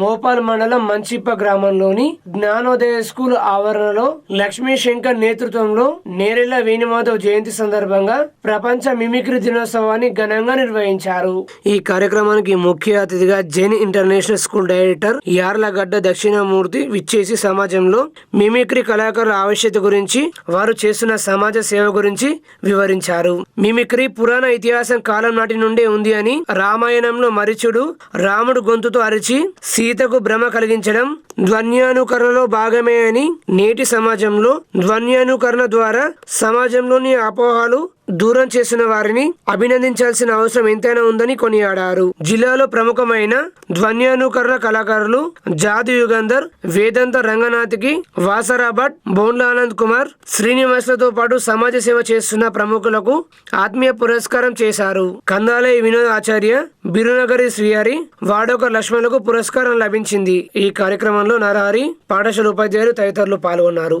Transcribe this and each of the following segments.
మోపాల్ మండలం మంచిప్ప గ్రామంలోని జ్ఞానోదయ స్కూల్ ఆవరణలో లక్ష్మీ శంకర్ నేతృత్వంలో నేరెళ్ళ వేణుమాధవ్ జయంతి సందర్భంగా ప్రపంచ మిమిక్రీ దినోత్సవాన్ని ఘనంగా నిర్వహించారు. ఈ కార్యక్రమానికి ముఖ్య అతిథిగా Jain international school director Yarlagadda Dakshinamurthy విచ్చేసి సమాజంలో మిమిక్రీ కళాకారుల ఆవశ్యకత గురించి వారు చేస్తున్న సమాజ సేవ గురించి వివరించారు. మిమిక్రీ పురాణ ఇతిహాసం కాలం నాటి నుండే ఉంది అని రామాయణంలో మరిచుడు రాముడు గొంతుతో అరిచి సీతకు భ్రమ కలిగించడం ధ్వన్యానుకరణలో భాగమే అని నేటి సమాజంలో ధ్వన్యానుకరణ ద్వారా సమాజంలోని అపోహలు దూరం చేసిన వారిని అభినందించాల్సిన అవసరం ఎంతైనా ఉందని కొనియాడారు. జిల్లాలో ప్రముఖమైన ధ్వన్యానుకరణ కళాకారులు జాదు యుగంధర్ వేదాంత రంగనాథ్కి వాసరా భట్ బోండ్ల ఆనంద్ కుమార్ శ్రీనివాసులతో పాటు సమాజ సేవ చేస్తున్న ప్రముఖులకు ఆత్మీయ పురస్కారం చేశారు. కందాలయ వినోద్ ఆచార్య బిరునగరి శ్రీహరి వాడోక లక్ష్మణులకు పురస్కారం లభించింది. ఈ కార్యక్రమంలో నరహరి పాఠశాల ఉపాధ్యాయులు తదితరులు పాల్గొన్నారు.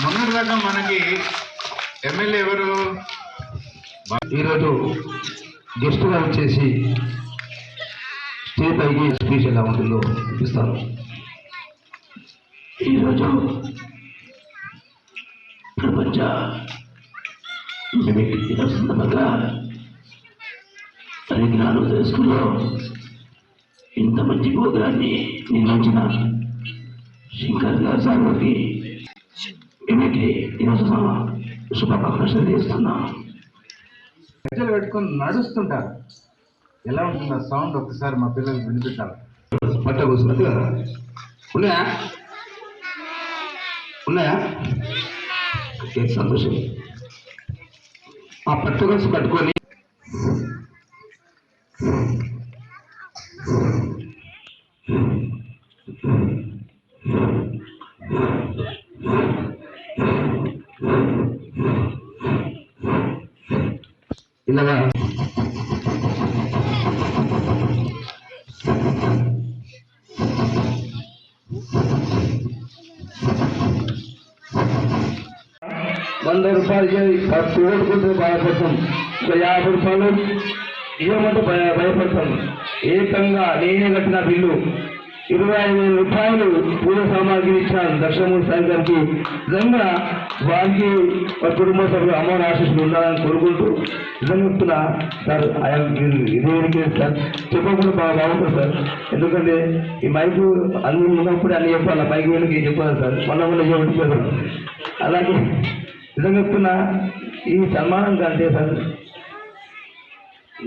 మొన్నటిదాకా మనకి ఎమ్మెల్యే ఎవరు? ఈరోజు గెస్ట్గా వచ్చేసి స్టేట్ పైకి స్పీచ్ ఎలా ఉంటుందో ఇస్తాను ఈరోజు ప్రపంచ మిమిక్ దినం సందర్భంగా పరిజ్ఞానోదయ స్కూల్లో ఇంత మంచి ప్రోగ్రాన్ని నిర్వహించిన శంకర్ గారు సార్ గారికి మిమిక్రీ దినోత్సవ శుభాకాంక్షలు చేస్తున్నాను గజ్జలు పెట్టుకొని నడుస్తుంటారు. ఎలా ఉంటుంది ఆ సౌండ్ ఒకసారి మా పిల్లలకు వినిపించాలి పట్ట కూర్చున్నట్టు కదా ఉన్నాయా? ఉన్నాయా? ఓకే సంతోషం. ఆ పట్ట కలిసి పట్టుకొని ఇలాగా వంద రూపాయలు ఖర్చు ఓడుకుంటే భయపడతాం ఒక యాభై రూపాయలు ఇవ్వమంటే భయపడతాం. ఏకంగా నేనే కట్టిన బిల్లు. ఇరవై ఐదు వేల రూపాయలు పూజ సామాగ్రి ఇచ్చాను దక్షిణమూర్తి సాయి గారికి నిజంగా వారికి వారి కుటుంబ సభ్యులు అమ్మవారి ఆశీస్సులు ఉండాలని కోరుకుంటూ నిజంగా సార్ ఆయన ఇదే సార్. చెప్పకుండా బాగా బాగుంటుంది సార్. ఎందుకంటే ఈ మైకు అన్ని ఉన్నప్పుడే అన్ని చెప్పాలి? మైకు వెళ్ళకి చెప్పాలి సార్? మన మొన్న చెప్పారు? అలాగే నిజంగా చెప్తున్నా ఈ సన్మానం కంటే సార్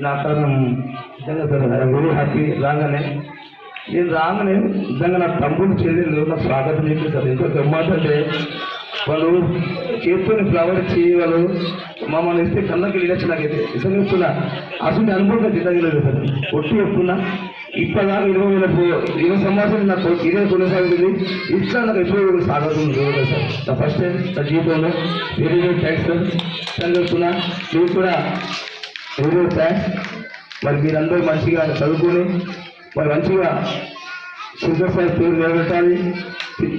నా కారణం నిజంగా సార్ ఐఎమ్ వెరీ హ్యాపీ రాగానే నేను రాగానే నిజంగా నా తమ్ముడు చెల్లెళ్ళు నా స్వాగతం చేసింది సార్ ఎంత గమ్మత్ అంటే వాళ్ళు చేతుని ఫ్లవర్ ఇచ్చి వాళ్ళు మమ్మల్ని ఇస్తే కళ్ళకి వెళ్ళచ్చు నాకైతే. నిజంగా చెప్తున్నా. అసలు అనుభవం తిట్టగలేదు సార్. ఒట్టి చెప్తున్నా. ఇప్పటిదాకా ఇరవై వేల ఇరవై సంవత్సరం నాకు ఇదే కొనసాగుతుంది ఇట్లా నాకు ఎప్పుడు కూడా స్వాగతం జరగదు సార్. నా ఫస్ట్ టైం నా జీవితంలో. Very very thanks sir. నిజంగా చెప్తున్నా. మీరు కూడా వెరీ వెరీ థ్యాంక్స్ మరి మీరందరూ మంచిగా చదువుకొని మరి మంచిగా శంకర్ సార్ పేరు నిలబెట్టాలి.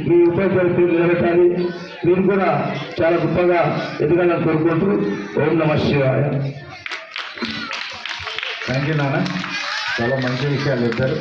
మీ ఉపాధ్యాయుల పేరు నిలబెట్టాలి. మీరు కూడా చాలా గొప్పగా ఎదగాలని కోరుకుంటూ ఓం నమ శివాయ. థ్యాంక్ యూ నాన్న. చాలా మంచి విషయాలు చెప్పారు.